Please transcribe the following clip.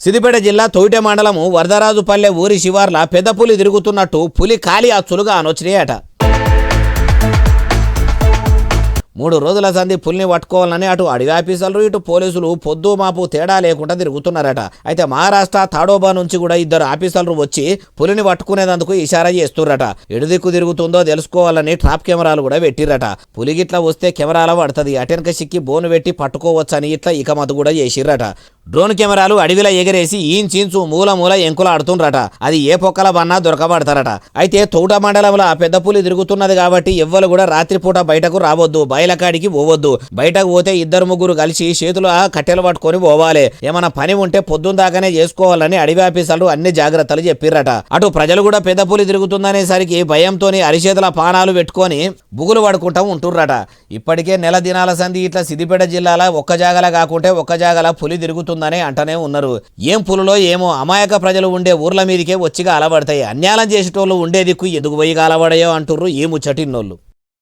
సిద్దిపేట జిల్లా తొయిట మండలము వరదరాజుపల్లె ఊరి శివార్ల పెద్ద పులి తిరుగుతున్నట్టు పులి ఖాళీ అచ్చులుగా అనొచ్చినాయట. మూడు రోజుల సంది పులిని పట్టుకోవాలని అటు అడవి ఆఫీసర్లు ఇటు పోలీసులు పొద్దు మాపు తేడా లేకుండా తిరుగుతున్నారట. అయితే మహారాష్ట్ర తాడోబా నుంచి కూడా ఇద్దరు ఆఫీసర్లు వచ్చి పులిని పట్టుకునేందుకు ఇషారా చేస్తుర్రట. ఎడు దిక్కు తిరుగుతుందో తెలుసుకోవాలని ట్రాప్ కెమెరాలు కూడా పెట్టిరట పులి గిట్ల వస్తే కెమెరాల పడుతుంది. అటెనక సిక్కి బోను పెట్టి పట్టుకోవచ్చని ఇట్లా ఇకమతు కూడా చేసిర్రట. డ్రోన్ కెమెరాలు అడవిలో ఎగరేసి ఈంచీంచు మూల మూల ఎంకులాడుతుండ్రట. అది ఏ పొక్కల బన్నా దొరకబడతారట. అయితే తోట మండలంలో ఆ పెద్ద పులి తిరుగుతున్నది కాబట్టి ఎవ్వరు కూడా రాత్రిపూట బయటకు రావద్దు బయలకాడికి పోవద్దు. బయటకు పోతే ఇద్దరు ముగ్గురు కలిసి చేతులు కట్టెలు పట్టుకొని పోవాలి. ఏమైనా పని ఉంటే పొద్దున్న దాకానే చేసుకోవాలని అడవి ఆఫీసర్లు అన్ని జాగ్రత్తలు చెప్పిర్రట. అటు ప్రజలు కూడా పెద్ద పులి తిరుగుతుందనేసరికి భయంతోని అరిచేతుల పానాలు పెట్టుకొని బుగులు పడుకుంటా ఉంటుర్రట. ఇప్పటికే నెల దినాల సంధి ఇట్లా సిద్దిపేట జిల్లాలో ఒక్క జాగలా కాకుంటే ఒక్క జాగలా పులి తిరుగుతుందని అంటనే ఉన్నారు. ఏం పులులో ఏమో అమాయక ప్రజలు ఉండే ఊర్ల మీదకే వచ్చిగా అలవడతాయి అన్యాయం చేసేటోళ్ళు ఉండే దిక్కు ఎందుకు పోయి అలవడయో అంటుర్రు ఈ ముచ్చటిన్నోళ్ళు.